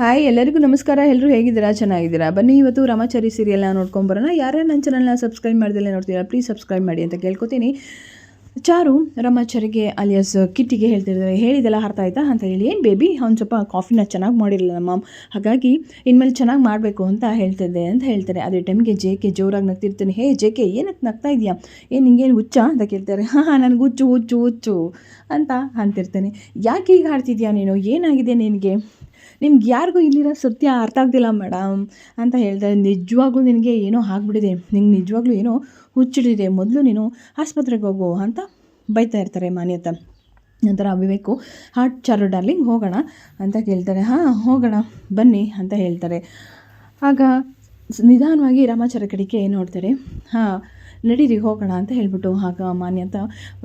Hi, ಎಲ್ಲರಿಗೂ ನಮಸ್ಕಾರ. ಎಲ್ಲರೂ ಹೇಗಿದ್ದೀರಾ? ಚೆನ್ನಾಗಿದ್ದೀರಾ? ಬನ್ನಿ, ಇವತ್ತು ರಾಮಾಚಾರಿ ಸೀರಿಯಲ್ನ ನೋಡ್ಕೊಂಬರೋಣ ಯಾರ್ಯಾರು ನನ್ನ ಚಾನಲ್ನ ಸಬ್ಸ್ಕ್ರೈಬ್ ಮಾಡ್ದಲ್ಲೇ ನೋಡ್ತೀರಾ ಪ್ಲೀಸ್ ಸಬ್ಸ್ಕ್ರೈಬ್ ಮಾಡಿ ಅಂತ ಕೇಳ್ಕೊತೀನಿ. ಚಾರು, ರಮಾಚಾರಿಗೆ ಅಲಿಯಾಸ್ ಕಿಟ್ಟಿಗೆ ಹೇಳ್ತಿರ್ತಾರೆ ಹೇಳಿದೆಲ್ಲ ಅರ್ಥ ಆಯ್ತಾ ಅಂತ ಹೇಳಿ. ಏನು ಬೇಬಿ ಅವ್ನು ಸ್ವಲ್ಪ ಕಾಫಿನ ಚೆನ್ನಾಗಿ ಮಾಡಿರಲಿಲ್ಲ ಮಾಮ್. ಹಾಗಾಗಿ ಇನ್ಮೇಲೆ ಚೆನ್ನಾಗಿ ಮಾಡಬೇಕು ಅಂತ ಹೇಳ್ತಿದ್ದೆ ಅಂತ ಹೇಳ್ತಾರೆ. ಅದೇ ಟೈಮ್ಗೆ ಜೆ ಕೆ ಜೋರಾಗಿ ನಗ್ತಿರ್ತೀನಿ. ಹೇ ಜೆ ಕೆ ಏನಕ್ಕೆ ನಗ್ತಾ ಇದೆಯಾ? ಏನು ನಿಂಗೇನು ಹುಚ್ಚ ಅಂತ ಕೇಳ್ತಾರೆ. ಹಾಂ ಹಾಂ, ನನಗೆ ಹುಚ್ಚು ಹುಚ್ಚು ಹುಚ್ಚು ಅಂತ ಅಂತಿರ್ತೇನೆ. ಯಾಕೆ ಈಗ ಹಾಡ್ತಿದ್ಯಾ ನೀನು? ಏನಾಗಿದೆ ನಿನಗೆ? ನಿಮ್ಗೆ ಯಾರಿಗೂ ಇಲ್ಲಿರೋ ಸತ್ಯ ಅರ್ಥ ಆಗ್ತಿಲ್ಲ, ಮೇಡಮ್, ಅಂತ ಹೇಳ್ತಾರೆ ನಿಜವಾಗ್ಲೂ ನಿನಗೆ ಏನೋ ಆಗ್ಬಿಟ್ಟಿದೆ. ನಿಂಗೆ ನಿಜವಾಗ್ಲೂ ಏನೋ ಹುಚ್ಚಿಡಿದೆ. ಮೊದಲು ನೀನು ಆಸ್ಪತ್ರೆಗೆ ಹೋಗು ಅಂತ ಬೈತಾ ಇರ್ತಾರೆ ಮಾನ್ಯತ ನಂತರ ವಿವೇಕು ಹಾರ್ಟ್ ಚಾರು ಡಾರ್ಲಿಂಗ್, ಹೋಗೋಣ ಅಂತ ಕೇಳ್ತಾರೆ. ಹಾಂ, ಹೋಗೋಣ, ಬನ್ನಿ ಅಂತ ಹೇಳ್ತಾರೆ. ಆಗ ನಿಧಾನವಾಗಿ ರಾಮಾಚಾರ ಕಡೆಗೆ ನೋಡ್ತಾರೆ. ಹಾಂ, ನಡೀರಿ, ಹೋಗೋಣ ಅಂತ ಹೇಳ್ಬಿಟ್ಟು ಆಗ ಮಾನ್ಯತ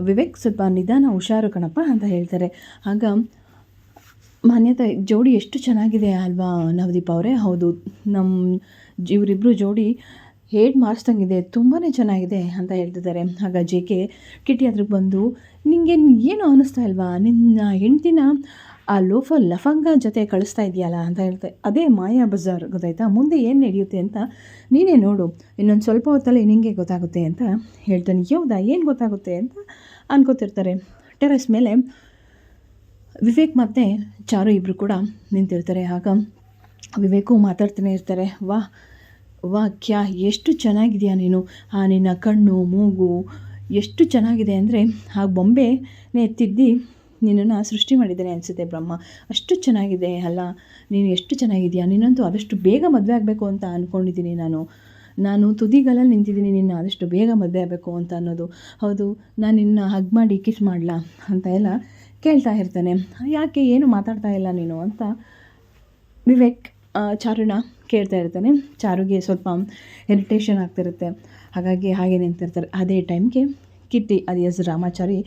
ವಿವೇಕ್, ಸ್ವಲ್ಪ ನಿಧಾನ, ಹುಷಾರು ಕಣಪ್ಪ, ಅಂತ ಹೇಳ್ತಾರೆ. ಆಗ ಮಾನ್ಯತೆ, ಜೋಡಿ ಎಷ್ಟು ಚೆನ್ನಾಗಿದೆ ಅಲ್ವಾ ನವದೀಪ್ ಅವರೇ? ಹೌದು ನಮ್ಮ ಇವರಿಬ್ಬರು ಜೋಡಿ ಹೇಡ್ ಮಾಡಿಸ್ದಂಗಿದೆ ತುಂಬಾ ಚೆನ್ನಾಗಿದೆ ಅಂತ ಹೇಳ್ತಿದ್ದಾರೆ. ಆಗ ಜೆ ಕೆ ಕಿಟಿ ಅದ್ರಿಗೆ ಬಂದು, ನಿಂಗೆ ಏನು ಅನ್ನಿಸ್ತಾ ಇಲ್ವಾ? ನಿನ್ನ ಹೆಂಡ್ತಿನ ಆ ಲೋಫ, ಲಫಂಗ ಜೊತೆ ಕಳಿಸ್ತಾ ಇದೆಯಲ್ಲ? ಅಂತ ಹೇಳ್ತಾ. ಅದೇ ಮಾಯಾ ಬಜಾರ್, ಗೊತ್ತಾಯ್ತಾ? ಮುಂದೆ ಏನು ನಡೆಯುತ್ತೆ ಅಂತ ನೀನೇ ನೋಡು. ಇನ್ನೊಂದು ಸ್ವಲ್ಪ ಹೊತ್ತಲ್ಲಿ ನಿನಗೆ ಗೊತ್ತಾಗುತ್ತೆ ಅಂತ ಹೇಳ್ತಾನೆ. ಹೌದಾ ಏನು ಗೊತ್ತಾಗುತ್ತೆ ಅಂತ ಅನ್ಕೋತಿರ್ತಾರೆ. ಟೆರೆಸ್ ಮೇಲೆ ವಿವೇಕ್ ಮತ್ತು ಚಾರು ಇಬ್ಬರು ಕೂಡ ನಿಂತಿರ್ತಾರೆ. ಆಗ ವಿವೇಕು ಮಾತಾಡ್ತಾನೆ ಇರ್ತಾರೆ. ವಾ ವಾ, ಕ್ಯಾ, ಎಷ್ಟು ಚೆನ್ನಾಗಿದೆಯಾ ನೀನು? ಆ, ನಿನ್ನ ಕಣ್ಣು, ಮೂಗು ಎಷ್ಟು ಚೆನ್ನಾಗಿದೆ ಅಂದರೆ, ಆ ಬೊಂಬೆನೇ ತಿದ್ದಿ ನಿನ್ನನ್ನು ಸೃಷ್ಟಿ ಮಾಡಿದ್ದೇನೆ ಅನಿಸುತ್ತೆ ಬ್ರಹ್ಮ. ಅಷ್ಟು ಚೆನ್ನಾಗಿದೆ ಅಲ್ಲ, ನೀನು ಎಷ್ಟು ಚೆನ್ನಾಗಿದೆಯಾ? ನಿನ್ನಂತೂ ಆದಷ್ಟು ಬೇಗ ಮದುವೆ ಆಗಬೇಕು ಅಂತ ಅಂದ್ಕೊಂಡಿದ್ದೀನಿ ನಾನು. ನಾನು ತುದಿಗಾಲಲ್ಲಿ ನಿಂತಿದ್ದೀನಿ, ನಿನ್ನ ಆದಷ್ಟು ಬೇಗ ಮದುವೆ ಆಗಬೇಕು ಅಂತ ಅನ್ನೋದು. ಹೌದು, ನಾನು ನಿನ್ನ ಹಗ್ ಮಾಡಿ ಕಿಸ್ ಮಾಡಲಾ? ಅಂತ ಎಲ್ಲ ಕೇಳ್ತಾ ಇರ್ತಾನೆ, ಯಾಕೆ ಏನು ಮಾತಾಡ್ತಾ ಇಲ್ಲ ನೀನು? ಅಂತ ವಿವೇಕ್ ಚಾರುನ ಕೇಳ್ತಾ ಇರ್ತಾನೆ. ಚಾರುಗೆ ಸ್ವಲ್ಪ ಇರಿಟೇಷನ್ ಆಗ್ತಿರುತ್ತೆ. ಹಾಗಾಗಿ ಹಾಗೆ ನಿಂತಿರ್ತಾರೆ. ಅದೇ ಟೈಮ್ಗೆ ಕಿಟ್ಟಿ, ಅಲಿಯಸ್, ರಾಮಾಚಾರಿ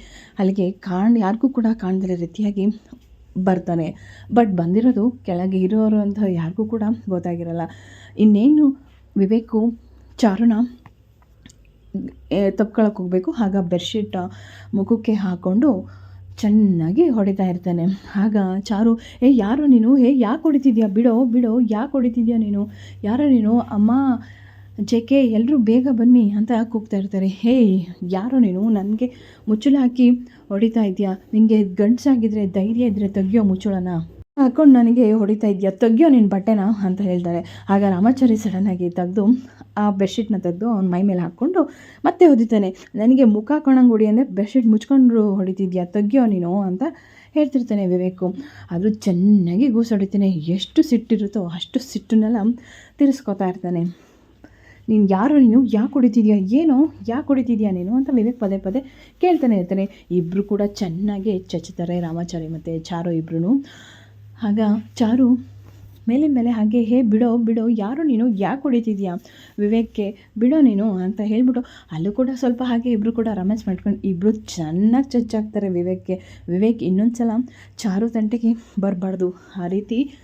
ಅಲ್ಲಿಗೆ ಕಾಣ್, ಯಾರಿಗೂ ಕೂಡ ಕಾಣ್ದಿರೋ ರೀತಿಯಾಗಿ ಬರ್ತಾನೆ. ಬಟ್ ಬಂದಿರೋದು ಕೆಳಗೆ ಇರೋರು ಅಂತ ಯಾರಿಗೂ ಕೂಡ ಗೊತ್ತಾಗಿರಲ್ಲ. ಇನ್ನೇನು ವಿವೇಕು, ಚಾರುನ ತಪ್ಕೊಳಕ್ಕೆ ಹೋಗಬೇಕು. ಆಗ ಬೆಡ್ಶೀಟ್ ಮುಖಕ್ಕೆ ಹಾಕ್ಕೊಂಡು ಚೆನ್ನಾಗಿ ಹೊಡಿತಾ ಇರ್ತಾನೆ. ಆಗ ಚಾರು, ಏ ಯಾರೋ ನೀನು? ಹೇ ಯಾಕೆ ಹೊಡಿತಿದ್ಯಾ? ಬಿಡೋ ಬಿಡೋ, ಯಾಕೆ ಹೊಡಿತಿದ್ಯಾ ನೀನು? ಯಾರೋ ನೀನು? ಅಮ್ಮ, ಜೆ ಕೆ ಎಲ್ಲರೂ ಬೇಗ ಬನ್ನಿ ಅಂತ ಕೂಗ್ತಾ ಇರ್ತಾರೆ. ಹೇ, ಯಾರೋ ನೀನು? ನನಗೆ ಮುಚ್ಚಳ ಹಾಕಿ ಹೊಡಿತಾ ಇದೆಯಾ? ನಿನಗೆ ಗಂಡಸಾಗಿದ್ದರೆ ಧೈರ್ಯ ಇದ್ದರೆ ತೆಗಿಯೋ ಮುಚ್ಚಳನ? ಹಾಕೊಂಡು ನನಗೆ ಹೊಡಿತಾ ಇದೆಯಾ? ತೆಗಿಯೋ ನಿನ್ನ ಬಟ್ಟೆನ ಅಂತ ಹೇಳ್ತಾರೆ. ಆಗ ರಾಮಾಚಾರಿ ಸಡನ್ನಾಗಿ ತೆಗೆದು, ಆ ಬೆಡ್ಶೀಟ್ನ ತೆಗೆದು ಅವ್ನ ಮೈ ಮೇಲೆ ಹಾಕ್ಕೊಂಡು ಮತ್ತೆ ಹೊಡಿತಾನೆ ನನಗೆ ಮುಖ ಕಾಣಂಗೆ ಹೊಡಿ ಅಂದರೆ ಬೆಡ್ಶೀಟ್ ಮುಚ್ಕೊಂಡು ಹೊಡಿತಿದ್ಯಾ? ತೆಗಿಯೋ ನೀನು? ಅಂತ ಹೇಳ್ತಿರ್ತಾನೆ ವಿವೇಕು. ಅದು ಚೆನ್ನಾಗಿ ಗೂಸು ಹೊಡಿತಾನೆ. ಎಷ್ಟು ಸಿಟ್ಟಿರುತ್ತೋ ಅಷ್ಟು ಸಿಟ್ಟನ್ನೆಲ್ಲ ತಿರ್ಸ್ಕೊತಾ ಇರ್ತಾನೆ. ನೀನು ಯಾರು? ನೀನು ಯಾಕೆ ಹೊಡಿತಿದ್ಯಾ? ಏನೋ? ಯಾಕೆ ಹೊಡಿತಿದ್ಯಾ ನೀನು? ಅಂತ ವಿವೇಕ್ ಪದೇ ಪದೇ ಕೇಳ್ತಾನೆ ಇರ್ತಾನೆ. ಇಬ್ಬರು ಕೂಡ ಚೆನ್ನಾಗಿ ಚಚ್ಚುತ್ತಾರೆ ರಾಮಾಚಾರಿ ಮತ್ತು ಚಾರು ಇಬ್ಬರು ಆಗ ಚಾರು ಮೇಲಿನ ಮೇಲೆ ಹಾಗೆ, ಹೇ, ಬಿಡೋ ಬಿಡೋ, ಯಾರು ನೀನು? ಯಾಕೆ ಹೊಡಿತಿದ್ಯಾ? ವಿವೇಕ್ಗೆ ಬಿಡೋ ನೀನು ಅಂತ ಹೇಳ್ಬಿಟ್ಟು ಅಲ್ಲೂ ಕೂಡ ಸ್ವಲ್ಪ ಹಾಗೆ ಇಬ್ಬರು ಕೂಡ ರಮೇಶ್ ಮಾಡ್ಕೊಂಡು ಇಬ್ಬರು ಚೆನ್ನಾಗಿ ಚಚ್ಚಾಗ್ತಾರೆ ವಿವೇಕ್ಗೆ. ವಿವೇಕ್ ಇನ್ನೊಂದು ಸಲ ಚಾರು ತಂಟೆಗೆ ಬರಬಾರ್ದು. ಆ ರೀತಿ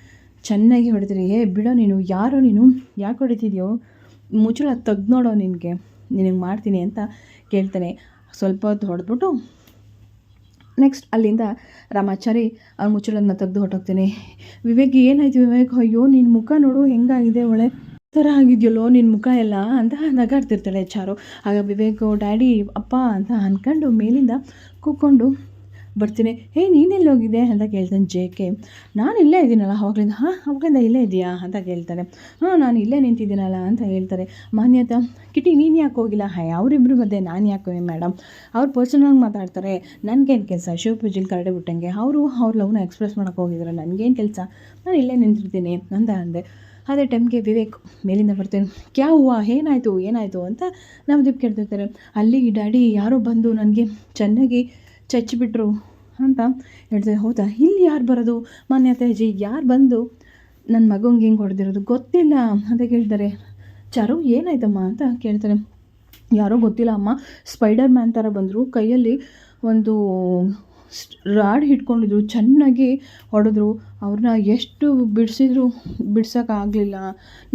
ಚೆನ್ನಾಗಿ ಹೊಡಿತೀರಿ. ಹೇ, ಬಿಡೋ ನೀನು, ಯಾರು ನೀನು? ಯಾಕೆ ಹೊಡಿತಿದ್ಯೋ? ಮುಚ್ಚಳ ತೆಗ್ದು ನೋಡೋ ನಿನಗೆ. ನಿನಗೆ ಮಾಡ್ತೀನಿ ಅಂತ ಕೇಳ್ತಾನೆ. ಸ್ವಲ್ಪ ಹೊತ್ತು ಹೊಡೆದ್ಬಿಟ್ಟು ನೆಕ್ಸ್ಟ್ ಅಲ್ಲಿಂದ ರಾಮಾಚಾರಿ ಅವ್ರ ಮುಚ್ಚಳನ್ನ ತೆಗೆದು ಹೊಟ್ಟೋಗ್ತೀನಿ ವಿವೇಕ್, ಏನಾಯ್ತು ವಿವೇಕ್? ಅಯ್ಯೋ ನಿನ್ನ ಮುಖ ನೋಡು, ಹೆಂಗಾಗಿದೆ? ಒಳೆ ಥರ ಆಗಿದೆಯಲ್ಲೋ ನಿನ್ನ ಮುಖ ಎಲ್ಲ ಅಂತ ನಗಾಡ್ತಿರ್ತಾಳೆ ಚಾರು. ಆಗ ವಿವೇಕ್ ಡ್ಯಾಡಿ, ಅಪ್ಪ ಅಂತ ಅಂದ್ಕೊಂಡು ಮೇಲಿಂದ ಕೂತ್ಕೊಂಡು ಬರ್ತೀನಿ. ಹೇ, ನೀನೆಲ್ಲಿ ಹೋಗಿದೆ ಅಂತ ಕೇಳ್ತಾನೆ ಜೆ ಕೆ. ನಾನು ಇಲ್ಲೇ ಇದ್ದೀನಲ್ಲ, ಅವಾಗಲಿಂದ. ಹಾಂ, ಅವಾಗಲಿಂದ ಇಲ್ಲೇ ಇದೆಯಾ ಅಂತ ಕೇಳ್ತಾರೆ ಹಾಂ, ನಾನು ಇಲ್ಲೇ ನಿಂತಿದ್ದೀನಲ್ಲ, ಅಂತ ಹೇಳ್ತಾರೆ. ಮಾನ್ಯತಾ, ಕಿಟಿ, ನೀನು ಯಾಕೆ ಹೋಗಿಲ್ಲ? ಹಾಯ್ ಅವರಿಬ್ಬರು ಮಧ್ಯೆ ನಾನು ಯಾಕೆ ಮೇಡಮ್ ಅವ್ರು ಪರ್ಸನಲ್ಲಾಗಿ ಮಾತಾಡ್ತಾರೆ. ನನಗೇನು ಕೆಲಸ? ಶಿವಪೂಜೆಲಿ ಕರಡೆ ಬಿಟ್ಟಂಗೆ. ಅವರು, ಅವ್ರ ಲವ್ನ ಎಕ್ಸ್ಪ್ರೆಸ್ ಮಾಡೋಕೆ ಹೋಗಿದ್ದಾರೆ ನನಗೇನು ಕೆಲಸ? ನಾನು ಇಲ್ಲೇ ನಿಂತಿರ್ತೀನಿ, ಅಂತ ಅಂದೆ. ಅದೇ ಟೈಮ್ಗೆ ವಿವೇಕ್ ಮೇಲಿಂದ ಬರ್ತೇನೆ. ಕ್ಯಾ ಹೂವ? ಏನಾಯಿತು? ಏನಾಯಿತು? ಅಂತ ನವದೀಪ್ ಕೇಳ್ತಿರ್ತಾರೆ. ಅಲ್ಲಿ ಡ್ಯಾಡಿ ಯಾರೋ ಬಂದು ನನಗೆ ಚೆನ್ನಾಗಿ ಚಚ್ಚಿಬಿಟ್ರು ಅಂತ ಹೇಳ್ತಾರೆ. ಹೌದಾ? ಇಲ್ಲಿ ಯಾರು ಬರೋದು? ಮಾನ್ಯತಾಜಿ ಯಾರು ಬಂದು ನನ್ನ ಮಗಂಗೆ ಹಿಂಗೆ ಹೊಡೆದಿರೋದು? ಗೊತ್ತಿಲ್ಲ ಅಂತ ಕೇಳ್ತಾರೆ. ಚಾರು, ಏನಾಯ್ತಮ್ಮ ಅಂತ ಕೇಳ್ತಾರೆ. ಯಾರೋ ಗೊತ್ತಿಲ್ಲ ಅಮ್ಮ. ಸ್ಪೈಡರ್ ಮ್ಯಾನ್ ಥರ ಬಂದರು. ಕೈಯಲ್ಲಿ ಒಂದು ರಾಡ್ ಹಿಡ್ಕೊಂಡಿದ್ರು, ಚೆನ್ನಾಗಿ ಹೊಡೆದ್ರು ಅವ್ರನ್ನ ಎಷ್ಟು ಬಿಡಿಸಿದ್ರು ಬಿಡ್ಸೋಕ್ಕಾಗಲಿಲ್ಲ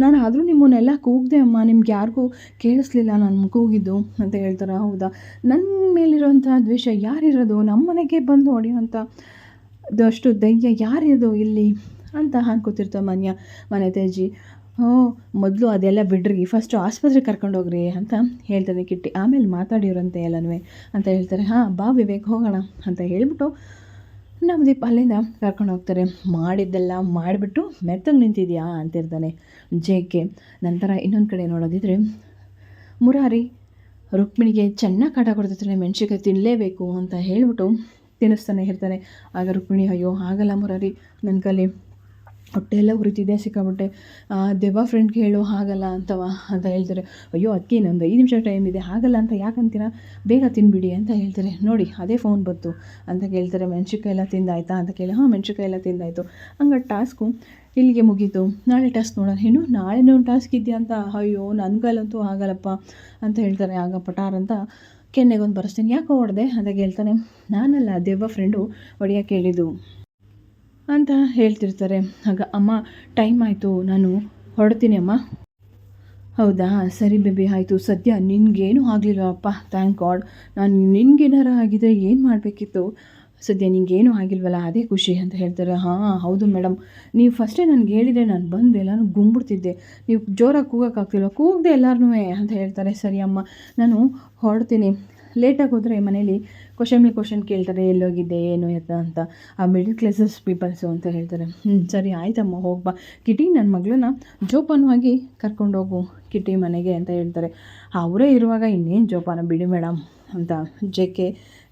ನಾನು ಆದರೂ ನಿಮ್ಮನ್ನೆಲ್ಲ ಕೂಗಿದೆ ಅಮ್ಮ, ನಿಮ್ಗೆ ಯಾರಿಗೂ ಕೇಳಿಸ್ಲಿಲ್ಲ ನಾನು ಕೂಗಿದ್ದು ಅಂತ ಹೇಳ್ತಾರೆ, ಹೌದಾ? ನನ್ನ ಮೇಲಿರುವಂಥ ದ್ವೇಷ ಯಾರಿರೋದು? ನಮ್ಮ ಮನೆಗೆ ಬಂದು ಹೊಡೆಯೋಂಥ ಅಷ್ಟು ಧೈರ್ಯ ಯಾರಿರೋದು ಇಲ್ಲಿ? ಅಂತ ಅನ್ಕೋತಿರ್ತಾರೆ ಮನ್ಯ, ಮನೆ ತೇಜಿ. ಹ್ಞೂ, ಮೊದಲು ಅದೆಲ್ಲ ಬಿಡ್ರಿ ಫಸ್ಟು ಆಸ್ಪತ್ರೆಗೆ ಕರ್ಕೊಂಡೋಗ್ರಿ ಅಂತ ಹೇಳ್ತಾನೆ ಕಿಟ್ಟಿ. ಆಮೇಲೆ ಮಾತಾಡಿರಂತೆ ಎಲ್ಲನೂ ಅಂತ ಹೇಳ್ತಾರೆ, ಹಾಂ, ಬಾ ವಿವೇಕ್, ಹೋಗೋಣ ಅಂತ ಹೇಳಿಬಿಟ್ಟು ನವದೀಪ್ ಅಲ್ಲಿಂದ ಕರ್ಕೊಂಡು ಹೋಗ್ತಾರೆ. ಮಾಡಿದ್ದೆಲ್ಲ ಮಾಡಿಬಿಟ್ಟು ಮೆತ್ತಗೆ ನಿಂತಿದ್ಯಾ ಅಂತಿರ್ತಾನೆ ಜೆ ಕೆ. ನಂತರ ಇನ್ನೊಂದು ಕಡೆ ನೋಡೋದಿದ್ರೆ, ಮುರಾರಿ, ರುಕ್ಮಿಣಿಗೆ ಚೆನ್ನಾಗಿ ಕಾಟ ಕೊಡ್ತಿರ್ತಾನೆ ಮೆಣಸಿಕಾಯಿ ತಿನ್ನಲೇಬೇಕು ಅಂತ ಹೇಳಿಬಿಟ್ಟು ತಿನ್ನಿಸ್ತಾನೆ ಇರ್ತಾನೆ. ಆಗ ರುಕ್ಮಿಣಿ, ಅಯ್ಯೋ, ಆಗಲ್ಲ ಮುರಾರಿ ನನ್ನ ಕಲಿ ಹೊಟ್ಟೆ ಎಲ್ಲ ಉರಿತಿದೆ ಸಿಕ್ಕಾಬಿಟ್ಟೆ ಆ, ದೆವ್ವ ಫ್ರೆಂಡ್ಗೆ ಹೇಳು ಹಾಗಲ್ಲ ಅಂತವ? ಅಂತ ಹೇಳ್ತಾರೆ. ಅಯ್ಯೋ ಅದಕ್ಕೆ ಇನ್ನೊಂದು ಐದು ನಿಮಿಷ ಟೈಮ್ ಇದೆ ಹಾಗಲ್ಲ ಅಂತ ಯಾಕಂತೀರ? ಬೇಗ ತಿನ್ಬಿಡಿ ಅಂತ ಹೇಳ್ತಾರೆ. ನೋಡಿ ಅದೇ ಫೋನ್ ಬಂತು ಅಂತ ಕೇಳ್ತಾರೆ. ಮೆಣಸಿನ್ಕಾಯಿ ಎಲ್ಲ ತಿಂದಾಯ್ತಾ? ಅಂತ ಕೇಳಿ. ಹಾಂ ಮೆಣಸಿನ್ಕಾಯಿ ಎಲ್ಲ ತಿಂದಾಯಿತು. ಹಂಗೆ ಟಾಸ್ಕು ಇಲ್ಲಿಗೆ ಮುಗೀತು. ನಾಳೆ ಟಾಸ್ಕ್ ನೋಡೋಣ. ಇನ್ನು ನಾಳೆನೇ ಒಂದು ಟಾಸ್ಕ್ ಇದೆಯಾ ಅಂತ? ಅಯ್ಯೋ ನನಗಲ್ಲಂತೂ ಆಗಲ್ಲಪ್ಪ ಅಂತ ಹೇಳ್ತಾರೆ. ಆಗ ಪಟಾರ್ ಅಂತ ಕೆನ್ನೆಗೊಂದು ಬರೆಸ್ತೀನಿ. ಯಾಕೋ ಹೊಡೆದೆ? ಅಂತ ಹೇಳ್ತಾನೆ ನಾನಲ್ಲ ದೆವ್ವ ಫ್ರೆಂಡು ಹೊಡೆಯೋಕೆ ಹೇಳಿದ್ದು. ಅಂತ ಹೇಳ್ತಿರ್ತಾರೆ. ಆಗ ಅಮ್ಮ, ಟೈಮ್ ಆಯಿತು, ನಾನು ಹೊರಡ್ತೀನಿ ಅಮ್ಮ. ಹೌದಾ? ಸರಿ ಬೇಬಿ, ಆಯಿತು. ಸದ್ಯ ನಿನಗೇನು ಆಗಲಿಲ್ಲವಪ್ಪ ಥ್ಯಾಂಕ್ ಗಾಡ್. ನಾನು ನಿನಗೇನಾರು ಆಗಿದ್ರೆ ಏನು ಮಾಡಬೇಕಿತ್ತು? ಸದ್ಯ ನಿಂಗೇನು ಆಗಿಲ್ವಲ್ಲ? ಅದೇ ಖುಷಿ, ಅಂತ ಹೇಳ್ತಾರೆ. ಹಾಂ, ಹೌದು ಮೇಡಮ್ ನೀವು ಫಸ್ಟೇ ನನಗೆ ಹೇಳಿದರೆ ನಾನು ಬಂದು ಎಲ್ಲನೂ ಗುಂಬಿಡ್ತಿದ್ದೆ ನೀವು ಜೋರಾಗಿ ಕೂಗೋಕ್ಕಾಗ್ತಿಲ್ಲ ಕೂಗದೆ ಎಲ್ಲರೂ ಅಂತ ಹೇಳ್ತಾರೆ. ಸರಿ ಅಮ್ಮ, ನಾನು ಹೊರಡ್ತೀನಿ. ಲೇಟಾಗಿ ಹೋದರೆ ಮನೇಲಿ ಕ್ವಶನ್ ಮೇಲೆ ಕ್ವಶನ್ ಕೇಳ್ತಾರೆ, ಎಲ್ಲೋಗಿದ್ದೆ, ಏನು ಎತ್ತ ಅಂತ. ಆ ಮಿಡಲ್ ಕ್ಲಾಸಸ್ ಪೀಪಲ್ಸು ಅಂತ ಹೇಳ್ತಾರೆ. ಹ್ಞೂ ಸರಿ, ಆಯ್ತಮ್ಮ ಹೋಗ್ಬಾ ಕಿಟಿ ನನ್ನ ಮಗಳನ್ನ ಜೋಪಾನವಾಗಿ ಕರ್ಕೊಂಡೋಗು ಕಿಟಿ ಮನೆಗೆ ಅಂತ ಹೇಳ್ತಾರೆ. ಅವರೇ ಇರುವಾಗ ಇನ್ನೇನು ಜೋಪಾನ ಬಿಡಿ ಮೇಡಮ್ ಅಂತ ಜೆ ಕೆ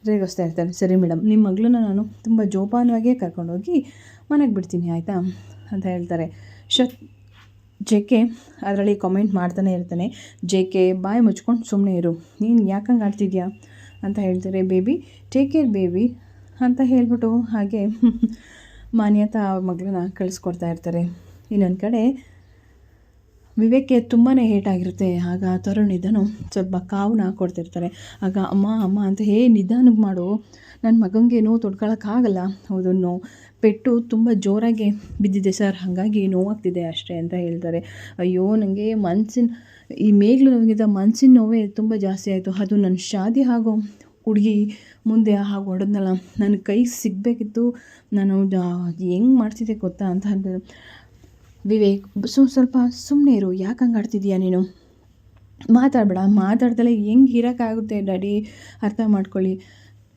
ರೇಗಿಸ್ತಾ ಇರ್ತಾರೆ. ಸರಿ ಮೇಡಮ್ ನಿಮ್ಮ ಮಗಳನ್ನ ನಾನು ತುಂಬ ಜೋಪಾನವಾಗಿಯೇ ಕರ್ಕೊಂಡೋಗಿ ಮನೆಗೆ ಬಿಡ್ತೀನಿ, ಆಯಿತಾ? ಅಂತ ಹೇಳ್ತಾರೆ. ಶತ್ ಜೆ ಕೆ ಅದರಲ್ಲಿ ಕಾಮೆಂಟ್ ಮಾಡ್ತಾನೆ ಇರ್ತಾನೆ. ಜೆ ಕೆ ಬಾಯಿ ಮುಚ್ಕೊಂಡು ಸುಮ್ಮನೆ ಇರು. ನೀನು ಯಾಕಂಗೆ ಆಡ್ತಿದ್ಯಾ? ಅಂತ ಹೇಳ್ತಾರೆ. ಬೇಬಿ ಟೇಕ್ ಕೇರ್ ಬೇಬಿ ಅಂತ ಹೇಳ್ಬಿಟ್ಟು ಹಾಗೆ ಮಾನ್ಯತಾ ಅವ್ರ ಮಗಳನ್ನ ಕಳಿಸ್ಕೊಡ್ತಾ ಇರ್ತಾರೆ. ಇನ್ನೊಂದು ಕಡೆ ವಿವೇಕ್ಗೆ ತುಂಬಾ ಏಟಾಗಿರುತ್ತೆ ಆಗ ತರುಣ್ ಸ್ವಲ್ಪ ಕಾವನ್ನ ಕೊಡ್ತಿರ್ತಾರೆ. ಆಗ ಅಮ್ಮ ಅಮ್ಮ ಅಂತ, ಹೇ ನಿಧಾನಕ್ಕೆ ಮಾಡು. ನನ್ನ ಮಗನಿಗೆ ನೋವು ತೊಡ್ಕೊಳಕ್ಕಾಗಲ್ಲ ಹೌದು ನೋವು ಪೆಟ್ಟು ತುಂಬ ಜೋರಾಗಿ ಬಿದ್ದಿದೆ ಸರ್. ಹಾಗಾಗಿ ನೋವಾಗ್ತಿದೆ ಅಷ್ಟೇ, ಅಂತ ಹೇಳ್ತಾರೆ. ಅಯ್ಯೋ ನನಗೆ ಮನ್ಸಿನ, ಈ ಮೇಗ್ಲು ನೋವಿಗಿಂತ ಮನ್ಸಿನ ನೋವೇ ತುಂಬ ಜಾಸ್ತಿ ಆಯಿತು. ಅದು ನನ್ನ ಶಾದಿ ಆಗೋ ಹುಡುಗಿ ಮುಂದೆ ಹಾಗೆ ಹೊಡೆದ್ನಲ್ಲ. ನನ್ನ ಕೈಗೆ ಸಿಗಬೇಕಿತ್ತು. ನಾನು ಹೆಂಗೆ ಮಾಡ್ತಿದ್ದೆ ಗೊತ್ತಾ ಅಂತ ವಿವೇಕ್ ಸೊ ಸ್ವಲ್ಪ ಸುಮ್ಮನೆ ಇರು ಯಾಕೆ ಹಂಗೆ ಆಡ್ತಿದ್ಯಾ ನೀನು? ಮಾತಾಡಬೇಡ ಮಾತಾಡ್ದಲೇ ಹೆಂಗೆ ಇರೋಕ್ಕಾಗುತ್ತೆ ಡ್ಯಾಡಿ? ಅರ್ಥ ಮಾಡ್ಕೊಳ್ಳಿ.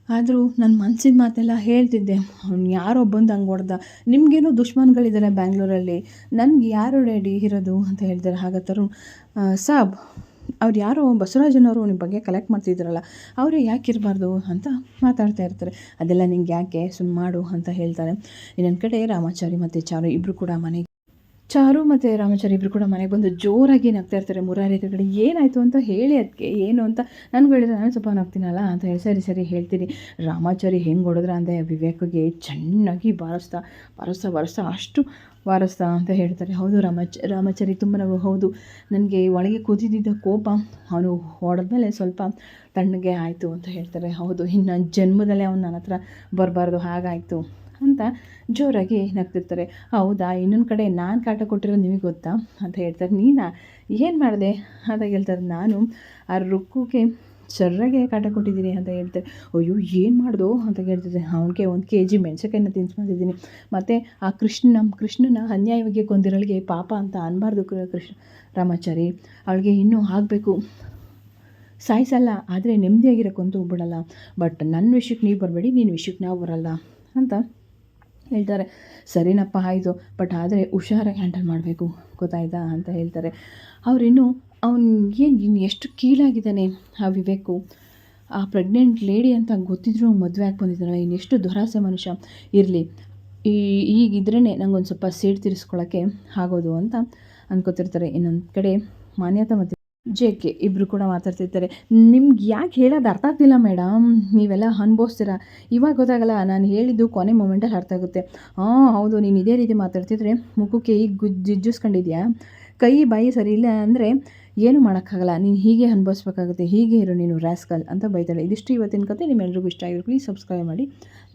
ಆದರೂ ನನ್ನ ಮನಸ್ಸಿನ ಮಾತೆಲ್ಲ ಹೇಳ್ತಿದ್ದೆ. ಅವ್ನು ಯಾರೋ ಬಂದು ಹಂಗೆ ಹೊಡೆದ. ನಿಮಗೇನೋ ದುಶ್ಮನ್ಗಳಿದ್ದಾರೆ ಬ್ಯಾಂಗ್ಳೂರಲ್ಲಿ. ನನಗೆ ಯಾರು ಡ್ಯಾಡಿ ಇರೋದು ಅಂತ ಹೇಳ್ತಾರೆ. ಹಾಗ ತರುಣ್. "ಆ, ಸಾಬ್ ಅವ್ರು ಯಾರೋ ಬಸವರಾಜನವರು ನಿಮ್ಮ ಬಗ್ಗೆ ಕಲೆಕ್ಟ್ ಮಾಡ್ತಿದ್ರಲ್ಲ ಅವರೇ ಯಾಕೆ ಇರಬಾರ್ದು ಅಂತ ಮಾತಾಡ್ತಾ ಇರ್ತಾರೆ. ಅದೆಲ್ಲ ನಿಂಗೆ ಯಾಕೆ? ಸುಮ್ಮ ಮಾಡು ಅಂತ ಹೇಳ್ತಾರೆ. ಇನ್ನೊಂದು ಕಡೆ ರಾಮಾಚಾರಿ ಮತ್ತು ಚಾರು ಇಬ್ಬರು ಕೂಡ ಮನೆಗೆ ಚಾರು ಮತ್ತು ರಾಮಾಚಾರಿ ಇಬ್ಬರು ಕೂಡ ಮನೆಗೆ ಬಂದು ಜೋರಾಗಿ ನಗ್ತಾ ಇರ್ತಾರೆ. ಮುರಾರಿ ಕಡೆ ಏನಾಯಿತು ಅಂತ ಹೇಳಿ ಅದಕ್ಕೆ ಏನು ಅಂತ ನನಗೆ ಹೇಳಿದ್ರೆ ನಾನು ಸ್ವಲ್ಪ ನಗ್ತೀನಲ್ಲ ಅಂತ ಹೇಳಿ ಸರಿ ಸರಿ ಹೇಳ್ತೀನಿ. ರಾಮಾಚಾರಿ ಹೆಂಗೆ ಹೊಡೆದ್ರ ಅಂದರೆ ವಿವೇಕಗೆ ಚೆನ್ನಾಗಿ ಬಾರಿಸ್ತಾ ಬಾರಿಸ್ತಾ ಬಾರಿಸ್ತಾ, ಅಷ್ಟು ಬಾರಿಸ್ತಾ ಅಂತ ಹೇಳ್ತಾರೆ. ಹೌದು ರಾಮಾಚ, ರಾಮಾಚಾರಿ ತುಂಬ ನಾವು ಹೌದು. ನನಗೆ ಒಳಗೆ ಕೂತಿದ್ದ ಕೋಪ ಅವನು ಹೊಡೆದ್ಮೇಲೆ ಸ್ವಲ್ಪ ತಣ್ಣಗೆ ಆಯಿತು ಅಂತ ಹೇಳ್ತಾರೆ. ಹೌದು, ಇನ್ನು ಜನ್ಮದಲ್ಲೇ ಅವನು ನನ್ನ ಹತ್ರ ಬರಬಾರ್ದು. ಹಾಗಾಯಿತು. ಅಂತ ಜೋರಾಗಿ ನಗ್ತಿರ್ತಾರೆ. ಹೌದಾ? ಇನ್ನೊಂದು ಕಡೆ ನಾನು ಕಾಟ ಕೊಟ್ಟಿರೋ ನಿಮಗೆ ಗೊತ್ತಾ? ಅಂತ ಹೇಳ್ತಾರೆ. ನೀನಾ? ಏನು ಮಾಡಿದೆ? ಅಂತ ಹೇಳ್ತಾರೆ. ನಾನು, ಆ ರುಕ್ಕುಗೆ ಸರ್ರಾಗೆ ಕಾಟ ಕೊಟ್ಟಿದ್ದೀನಿ ಅಂತ ಹೇಳ್ತಾರೆ. ಅಯ್ಯೋ, ಏನು ಮಾಡ್ದು? ಅಂತ ಹೇಳ್ತಿದ್ದೆ ಅವನಿಗೆ ಒಂದು ಕೆ ಜಿ ಮೆಣಸಿನ್ಕಾಯಿನ ತಿನ್ಸ್ಕೊಂಡಿದ್ದೀನಿ ಮತ್ತು ಆ ಕೃಷ್ಣ ನಮ್ಮ ಕೃಷ್ಣನ ಅನ್ಯಾಯವಾಗಿ ಕೊಂದಿರಳಿಗೆ ಪಾಪ ಅಂತ ಅನ್ಬಾರ್ದು ಕೃಷ್ಣ, ರಾಮಾಚಾರಿ. ಅವಳಿಗೆ ಇನ್ನೂ ಆಗಬೇಕು. ಸಾಯಿಸಲ್ಲ. ಆದರೆ ನೆಮ್ಮದಿಯಾಗಿರೋಕ್ಕಂತೂ ಬಿಡಲ್ಲ ಬಟ್ ನನ್ನ ವಿಷಯಕ್ಕೆ ನೀವು ಬರಬೇಡಿ, ನೀನು ವಿಷಯಕ್ಕೆ ನಾವು ಬರಲ್ಲ ಅಂತ ಹೇಳ್ತಾರೆ, ಸರಿನಪ್ಪ, ಆಯಿತು, ಬಟ್ ಆದರೆ ಹುಷಾರಾಗಿ ಹ್ಯಾಂಡಲ್ ಮಾಡಬೇಕು, ಗೊತ್ತಾಯ್ತಾ? ಅಂತ ಹೇಳ್ತಾರೆ. ಅವರಿನ್ನು, ಅವ್ನು ಏನು ಇನ್ನು ಎಷ್ಟು ಕೀಳಾಗಿದ್ದಾನೆ ಆ ವಿವೇಕು? ಆ ಪ್ರೆಗ್ನೆಂಟ್ ಲೇಡಿ ಅಂತ ಗೊತ್ತಿದ್ರು ಮದುವೆ ಆಗಿ ಬಂದಿದ್ದಾರಲ್ಲ ಇನ್ನೆಷ್ಟು ದುರಾಸೆ ಮನುಷ್ಯ? ಇರಲಿ, ಈ ಈಗಿದ್ರೇ ನಂಗೊಂದು ಸ್ವಲ್ಪ ಸೀಟ್ ತೀರಿಸ್ಕೊಳ್ಳೋಕ್ಕೆ ಆಗೋದು ಅಂತ ಅಂದ್ಕೋತಿರ್ತಾರೆ ಇನ್ನೊಂದು ಕಡೆ ಮಾನ್ಯತಾ ಮತ್ತು ಜೆ ಕೆ ಇಬ್ಬರು ಕೂಡ ಮಾತಾಡ್ತಿರ್ತಾರೆ. ನಿಮ್ಗೆ ಯಾಕೆ ಹೇಳೋದು ಅರ್ಥ ಆಗ್ತಿಲ್ಲ ಮೇಡಮ್ ನೀವೆಲ್ಲ ಅನ್ಭವಿಸ್ತೀರ? ಇವಾಗ ಗೊತ್ತಾಗಲ್ಲ, ನಾನು ಹೇಳಿದ್ದು ಕೊನೆ ಮೂಮೆಂಟಲ್ಲಿ ಅರ್ಥ ಆಗುತ್ತೆ. ಹಾಂ ಹೌದು, ನೀನು ಇದೇ ರೀತಿ ಮಾತಾಡ್ತಿದ್ರೆ ಮುಖಕ್ಕೆ ಈಗ ಗುಜ್ ಜಿಜ್ಜಿಸ್ಕೊಂಡಿದ್ಯಾ? ಕೈ, ಬಾಯಿ ಸರಿ ಇಲ್ಲ ಅಂದರೆ ಏನು ಮಾಡೋಕ್ಕಾಗಲ್ಲ? ನೀನು ಹೀಗೆ ಅನುಭವಿಸ್ಬೇಕಾಗುತ್ತೆ. ಹೀಗೆ ಇರು ನೀನು ರ್ಯಾಸ್ಕಲ್ ಅಂತ ಬೈತಾಳೆ ಇದಿಷ್ಟು ಇವತ್ತಿನ ಕತೆ. ನಿಮ್ಮೆಲ್ರಿಗೂ ಇಷ್ಟ ಆಗಿರೋ ಪ್ಲೀಸ್ ಸಬ್ಸ್ಕ್ರೈಬ್ ಮಾಡಿ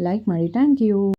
ಲೈಕ್ ಮಾಡಿ. Thank you